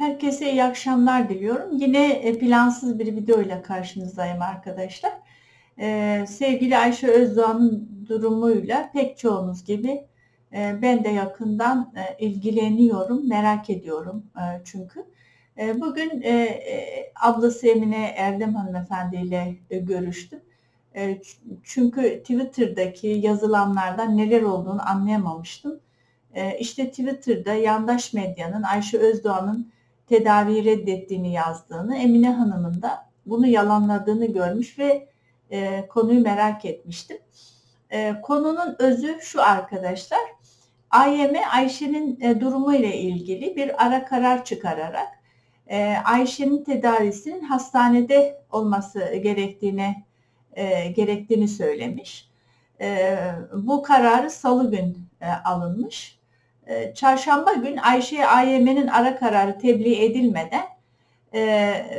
Herkese iyi akşamlar diliyorum. Yine e, plansız bir video ile karşınızdayım arkadaşlar. Ee, sevgili Ayşe Özdoğan'ın durumuyla pek çoğunuz gibi e, ben de yakından e, ilgileniyorum, merak ediyorum e, çünkü. E, bugün e, e, ablası Emine Erdem Hanımefendi ile e, görüştüm. E, çünkü Twitter'daki yazılanlardan neler olduğunu anlayamamıştım. E, işte Twitter'da yandaş medyanın Ayşe Özdoğan'ın tedaviyi reddettiğini yazdığını, Emine Hanım'ın da bunu yalanladığını görmüş ve e, konuyu merak etmiştim. E, konunun özü şu arkadaşlar. AYM Ayşe'nin e, durumu ile ilgili bir ara karar çıkararak e, Ayşe'nin tedavisinin hastanede olması gerektiğine e, gerektiğini söylemiş. E, bu kararı salı gün e, alınmış. E, çarşamba gün Ayşe AYM'nin ara kararı tebliğ edilmeden e,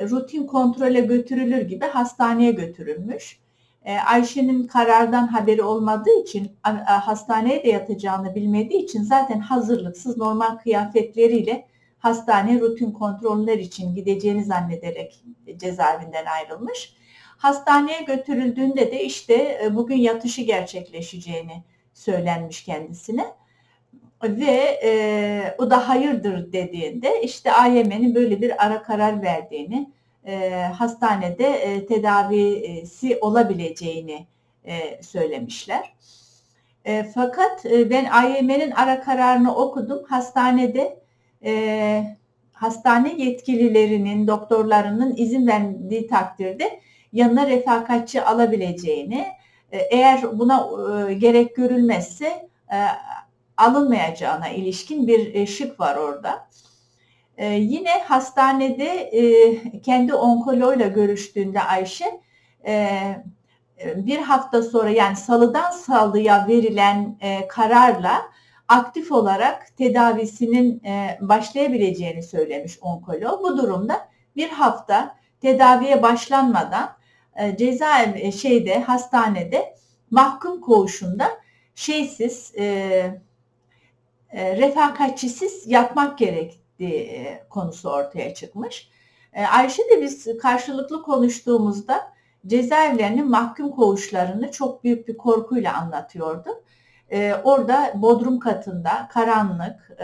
rutin kontrole götürülür gibi hastaneye götürülmüş. E, Ayşe'nin karardan haberi olmadığı için hastaneye de yatacağını bilmediği için zaten hazırlıksız normal kıyafetleriyle hastaneye rutin kontroller için gideceğini zannederek cezaevinden ayrılmış. Hastaneye götürüldüğünde de işte bugün yatışı gerçekleşeceğini söylenmiş kendisine ve e, o da hayırdır dediğinde işte AYM'nin böyle bir ara karar verdiğini, e, hastanede e, tedavisi olabileceğini e, söylemişler. E, fakat e, ben AYM'nin ara kararını okudum. Hastanede e, hastane yetkililerinin, doktorlarının izin verdiği takdirde yanına refakatçi alabileceğini, e, eğer buna e, gerek görülmezse e, alınmayacağına ilişkin bir e, şık var orada. E, yine hastanede e, kendi onkoloğuyla görüştüğünde Ayşe bir hafta sonra yani salıdan salıya verilen kararla aktif olarak tedavisinin başlayabileceğini söylemiş onkoloğu. Bu durumda bir hafta tedaviye başlanmadan cezaevi şeyde hastanede mahkum koğuşunda şeysiz e, e, refakatçisiz yapmak gerektiği e, konusu ortaya çıkmış. E, Ayşe de biz karşılıklı konuştuğumuzda cezaevlerinin mahkum koğuşlarını çok büyük bir korkuyla anlatıyordu. orada bodrum katında karanlık,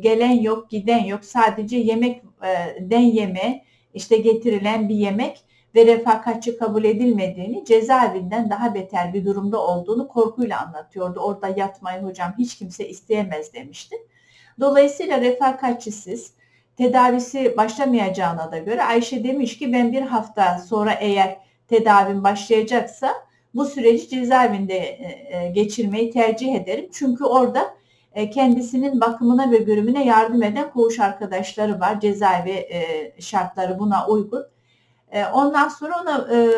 gelen yok, giden yok, sadece yemekten yeme, işte getirilen bir yemek ve refakatçi kabul edilmediğini, cezaevinden daha beter bir durumda olduğunu korkuyla anlatıyordu. Orada yatmayı hocam hiç kimse isteyemez demişti. Dolayısıyla refakatçisiz, tedavisi başlamayacağına da göre Ayşe demiş ki ben bir hafta sonra eğer tedavim başlayacaksa bu süreci cezaevinde e, e, geçirmeyi tercih ederim. Çünkü orada e, kendisinin bakımına ve görümüne yardım eden koğuş arkadaşları var. Cezaevi şartları buna uygun. E, ondan sonra ona e,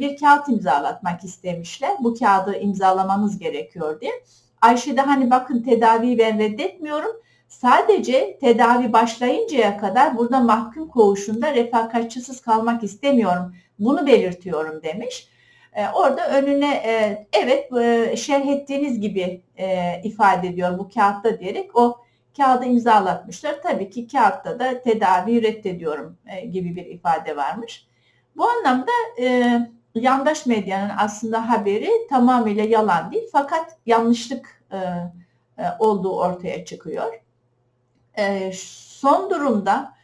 bir kağıt imzalatmak istemişler. Bu kağıdı imzalamanız gerekiyor diye. Ayşe de hani bakın tedaviyi ben reddetmiyorum. Sadece tedavi başlayıncaya kadar burada mahkum koğuşunda refakatçısız kalmak istemiyorum. Bunu belirtiyorum demiş. E, orada önüne evet şerh ettiğiniz gibi ifade ediyor bu kağıtta diyerek o kağıdı imzalatmışlar. Tabii ki kağıtta da tedavi reddediyorum gibi bir ifade varmış. Bu anlamda e, yandaş medyanın aslında haberi tamamıyla yalan değil fakat yanlışlık e, e, olduğu ortaya çıkıyor. E, son durumda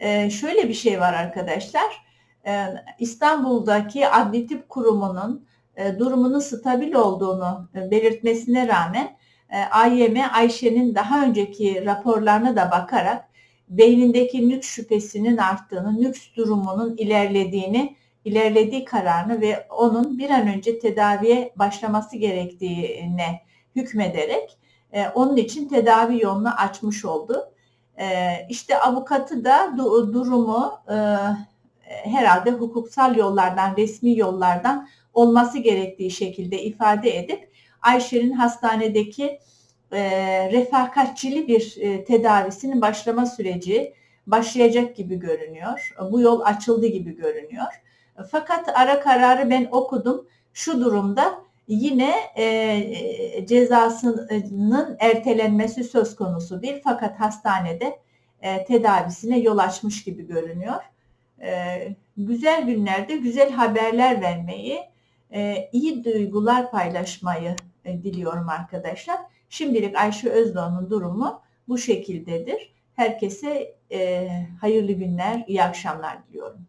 e, şöyle bir şey var arkadaşlar. E, İstanbul'daki Adli Tıp Kurumu'nun e, durumunun stabil olduğunu e, belirtmesine rağmen e, AYM Ayşe'nin daha önceki raporlarına da bakarak beynindeki nüks şüphesinin arttığını, nüks durumunun ilerlediğini, ilerlediği kararını ve onun bir an önce tedaviye başlaması gerektiğine hükmederek e, onun için tedavi yolunu açmış oldu. E, işte avukatı da du- durumu e, herhalde hukuksal yollardan, resmi yollardan olması gerektiği şekilde ifade edip Ayşe'nin hastanedeki e, refakatçili bir e, tedavisinin başlama süreci başlayacak gibi görünüyor. Bu yol açıldı gibi görünüyor. Fakat ara kararı ben okudum. Şu durumda yine e, cezasının ertelenmesi söz konusu değil. Fakat hastanede e, tedavisine yol açmış gibi görünüyor. E, güzel günlerde güzel haberler vermeyi, e, iyi duygular paylaşmayı e, diliyorum arkadaşlar. Şimdilik Ayşe Özdoğan'ın durumu bu şekildedir. Herkese e, hayırlı günler, iyi akşamlar diliyorum.